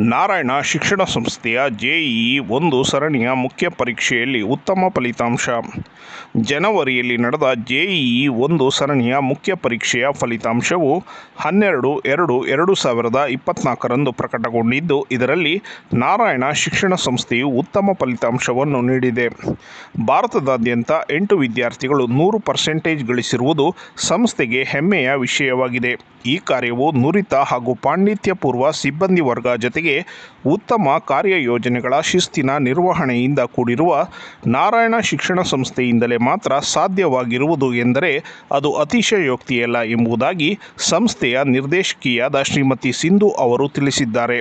ನಾರಾಯಣ ಶಿಕ್ಷಣ ಸಂಸ್ಥೆಯ ಜೆಇಇ ಒಂದು ಸರಣಿಯ ಮುಖ್ಯ ಪರೀಕ್ಷೆಯಲ್ಲಿ ಉತ್ತಮ ಫಲಿತಾಂಶ. ಜನವರಿಯಲ್ಲಿ ನಡೆದ ಜೆಇಇ ಒಂದು ಸರಣಿಯ ಮುಖ್ಯ ಪರೀಕ್ಷೆಯ ಫಲಿತಾಂಶವು ಹನ್ನೆರಡು ಎರಡು ಎರಡು ಸಾವಿರದ ಇಪ್ಪತ್ನಾಲ್ಕರಂದು ಪ್ರಕಟಗೊಂಡಿದ್ದು, ಇದರಲ್ಲಿ ನಾರಾಯಣ ಶಿಕ್ಷಣ ಸಂಸ್ಥೆಯು ಉತ್ತಮ ಫಲಿತಾಂಶವನ್ನು ನೀಡಿದೆ. ಭಾರತದಾದ್ಯಂತ ಎಂಟು ವಿದ್ಯಾರ್ಥಿಗಳು ನೂರು ಪರ್ಸೆಂಟೇಜ್ ಗಳಿಸಿರುವುದು ಸಂಸ್ಥೆಗೆ ಹೆಮ್ಮೆಯ ವಿಷಯವಾಗಿದೆ. ಈ ಕಾರ್ಯವು ನುರಿತ ಹಾಗೂ ಪಾಂಡಿತ್ಯಪೂರ್ವ ಸಿಬ್ಬಂದಿ ವರ್ಗ ಜತೆಗೆ ಉತ್ತಮ ಕಾರ್ಯಯೋಜನೆಗಳ ಶಿಸ್ತಿನ ನಿರ್ವಹಣೆಯಿಂದ ಕೂಡಿರುವ ನಾರಾಯಣ ಶಿಕ್ಷಣ ಸಂಸ್ಥೆಯಿಂದಲೇ ಮಾತ್ರ ಸಾಧ್ಯವಾಗಿರುವುದು ಎಂದರೆ ಅದು ಅತಿಶಯೋಕ್ತಿಯಲ್ಲ ಎಂಬುದಾಗಿ ಸಂಸ್ಥೆಯ ನಿರ್ದೇಶಕಿಯಾದ ಶ್ರೀಮತಿ ಸಿಂಧು ಅವರು ತಿಳಿಸಿದ್ದಾರೆ.